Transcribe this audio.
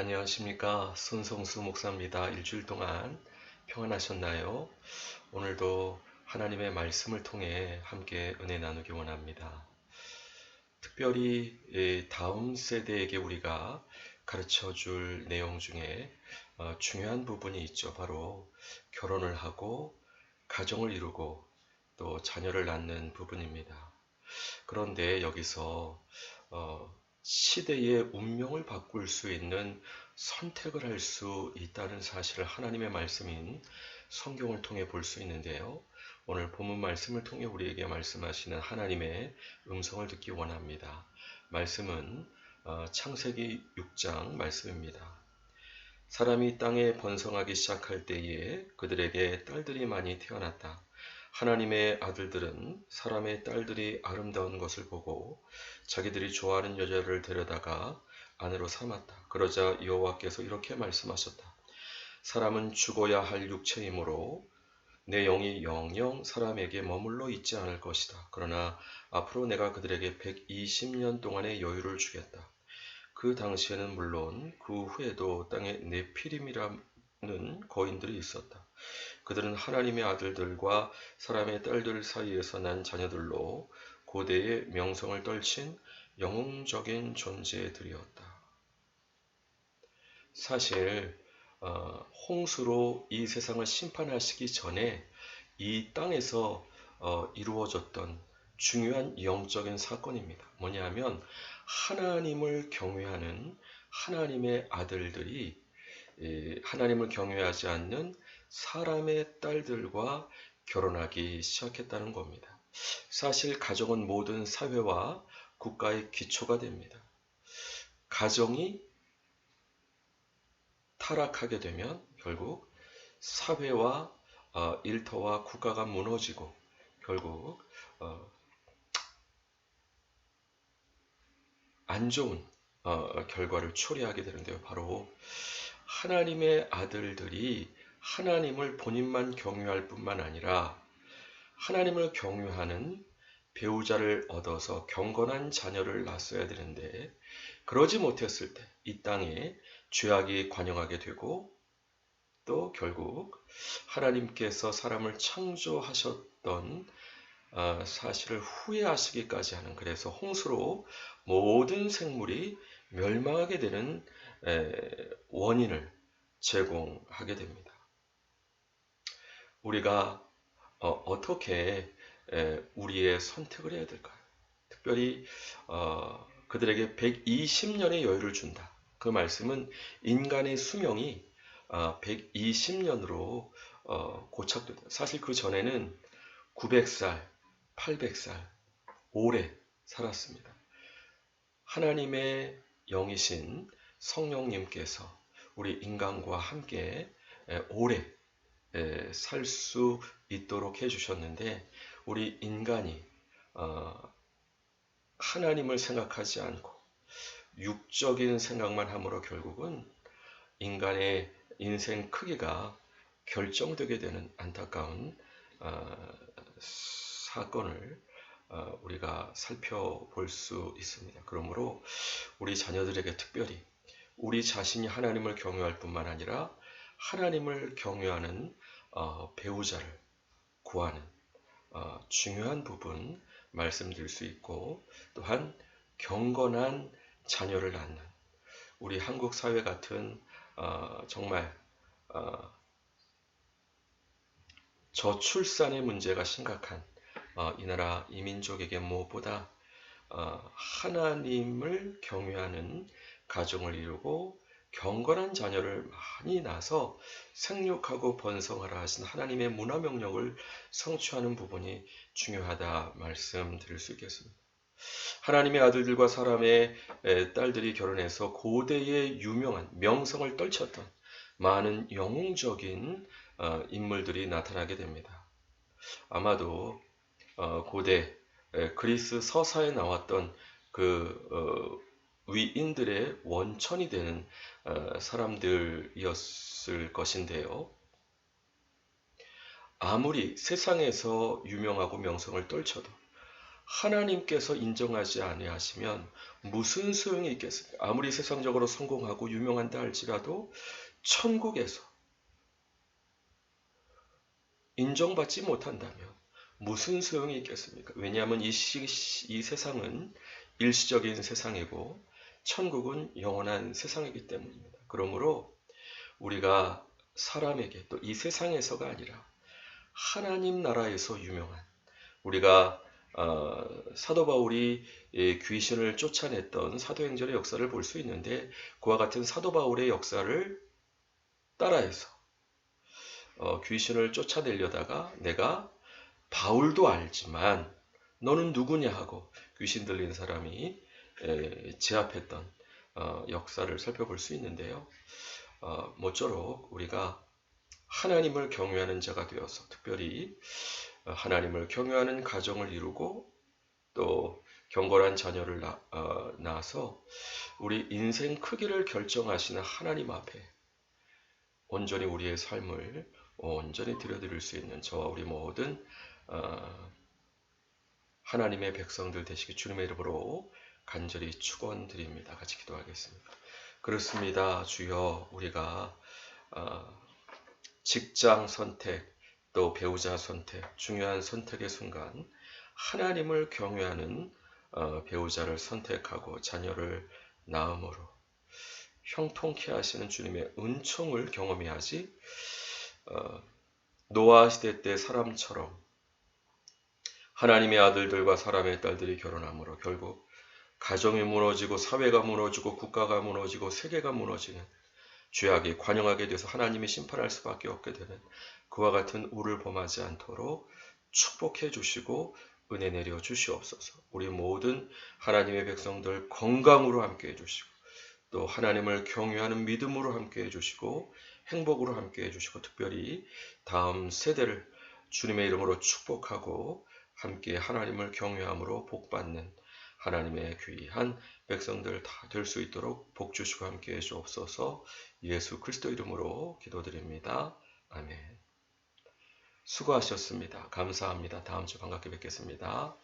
안녕하십니까. 손성수 목사입니다. 일주일 동안 평안하셨나요? 오늘도 하나님의 말씀을 통해 함께 은혜 나누기 원합니다. 특별히 다음 세대에게 우리가 가르쳐 줄 내용 중에 어, 중요한 부분이 있죠. 바로 결혼을 하고 가정을 이루고 또 자녀를 낳는 부분입니다. 그런데 여기서 어, 시대의 운명을 바꿀 수 있는 선택을 할 수 있다는 사실을 하나님의 말씀인 성경을 통해 볼 수 있는데요. 오늘 본문 말씀을 통해 우리에게 말씀하시는 하나님의 음성을 듣기 원합니다. 말씀은 어, 창세기 6장 말씀입니다. 사람이 땅에 번성하기 시작할 때에 그들에게 딸들이 많이 태어났다. 하나님의 아들들은 사람의 딸들이 아름다운 것을 보고 자기들이 좋아하는 여자를 데려다가 아내로 삼았다. 그러자 여호와께서 이렇게 말씀하셨다. 사람은 죽어야 할 육체이므로 내 영이 영영 사람에게 머물러 있지 않을 것이다. 그러나 앞으로 내가 그들에게 120년 동안의 여유를 주겠다. 그 당시에는 물론 그 후에도 땅에 네피림이라는 거인들이 있었다. 그들은 하나님의 아들들과 사람의 딸들 사이에서 난 자녀들로 고대의 명성을 떨친 영웅적인 존재들이었다. 사실 어, 홍수로 이 세상을 심판하시기 전에 이 땅에서 어, 이루어졌던 중요한 영적인 사건입니다. 뭐냐면 하나님을 경외하는 하나님의 아들들이 하나님을 경외하지 않는 사람의 딸들과 결혼하기 시작했다는 겁니다. 사실 가정은 모든 사회와 국가의 기초가 됩니다. 가정이 타락하게 되면 결국 사회와 어, 일터와 국가가 무너지고 결국 어, 안 좋은 어, 결과를 초래하게 되는데요. 바로 하나님의 아들들이 하나님을 본인만 경유할 뿐만 아니라 하나님을 경유하는 배우자를 얻어서 경건한 자녀를 낳았어야 되는데 그러지 못했을 때 이 땅에 죄악이 관영하게 되고 또 결국 하나님께서 사람을 창조하셨던 어, 사실을 후회하시기까지 하는 그래서 홍수로 모든 생물이 멸망하게 되는 원인을 제공하게 됩니다. 우리가 어, 떻게 우리의 선택을 해야 될까요? 특별히 어, 그들에게 120년의 여유를 준다. 그 말씀은 인간의 수명이 120년으로 어, 고착된다. 사실 그 전에는 900살, 800살, 오래 살았습니다. 하나님의 영이신 성령님께서 우리 인간과 함께 오래 살 수 있도록 해주셨는데 우리 인간이 어, 하나님을 생각하지 않고 육적인 생각만 함으로 결국은 인간의 인생 크기가 결정되게 되는 안타까운 어, 사건을 어, 우리가 살펴볼 수 있습니다. 그러므로 우리 자녀들에게 특별히 우리 자신이 하나님을 경외할 뿐만 아니라 하나님을 경외하는 어, 배우자를 구하는 어, 중요한 부분 말씀드릴 수 있고 또한 경건한 자녀를 낳는 우리 한국 사회 같은 어, 정말 어, 저출산의 문제가 심각한 어, 이 나라 이민족에게 무엇보다 어, 하나님을 경외하는 가정을 이루고 경건한 자녀를 많이 낳아서 생육하고 번성하라 하신 하나님의 문화 명령을 성취하는 부분이 중요하다 말씀드릴 수 있겠습니다. 하나님의 아들들과 사람의 딸들이 결혼해서 고대의 유명한 명성을 떨쳤던 많은 영웅적인 어, 인물들이 나타나게 됩니다. 아마도 어, 고대 그리스 서사에 나왔던 그 어, 위인들의 원천이 되는 사람들이었을 것인데요. 아무리 세상에서 유명하고 명성을 떨쳐도 하나님께서 인정하지 아니하시면 무슨 소용이 있겠습니까? 아무리 세상적으로 성공하고 유명한다 할지라도 천국에서 인정받지 못한다면 무슨 소용이 있겠습니까? 왜냐하면 이, 시, 이 세상은 일시적인 세상이고 천국은 영원한 세상이기 때문입니다. 그러므로 우리가 사람에게 또 이 세상에서가 아니라 하나님 나라에서 유명한 우리가 어, 사도 바울이 예, 귀신을 쫓아냈던 사도행전의 역사를 볼 수 있는데 그와 같은 사도 바울의 역사를 따라해서 어, 귀신을 쫓아내려다가 내가 바울도 알지만 너는 누구냐 하고 귀신 들린 사람이 에, 제압했던 어, 역사를 살펴볼 수 있는데요. 어, 모쪼록 우리가 하나님을 경외하는 자가 되어서 특별히 어, 하나님을 경외하는 가정을 이루고 또 경건한 자녀를 낳, 어, 낳아서 우리 인생 크기를 결정하시는 하나님 앞에 온전히 우리의 삶을 온전히 드려드릴 수 있는 저와 우리 모든 어, 하나님의 백성들 되시기 주님의 이름으로 간절히 축원드립니다. 같이 기도하겠습니다. 그렇습니다. 주여 우리가 어, 직장 선택 또 배우자 선택 중요한 선택의 순간 하나님을 경외하는 어, 배우자를 선택하고 자녀를 낳음으로 형통케 하시는 주님의 은총을 경험해야지 어, 노아 시대 때 사람처럼 하나님의 아들들과 사람의 딸들이 결혼함으로 결국 가정이 무너지고 사회가 무너지고 국가가 무너지고 세계가 무너지는 죄악이 관영하게 돼서 하나님이 심판할 수밖에 없게 되는 그와 같은 우를 범하지 않도록 축복해 주시고 은혜 내려 주시옵소서. 우리 모든 하나님의 백성들 건강으로 함께 해 주시고 또 하나님을 경외하는 믿음으로 함께 해 주시고 행복으로 함께 해 주시고 특별히 다음 세대를 주님의 이름으로 축복하고 함께 하나님을 경외함으로 복받는 하나님의 귀한 백성들 다 될 수 있도록 복 주시고 함께 해 주옵소서 예수 그리스도 이름으로 기도드립니다. 아멘. 수고하셨습니다. 감사합니다. 다음 주 반갑게 뵙겠습니다.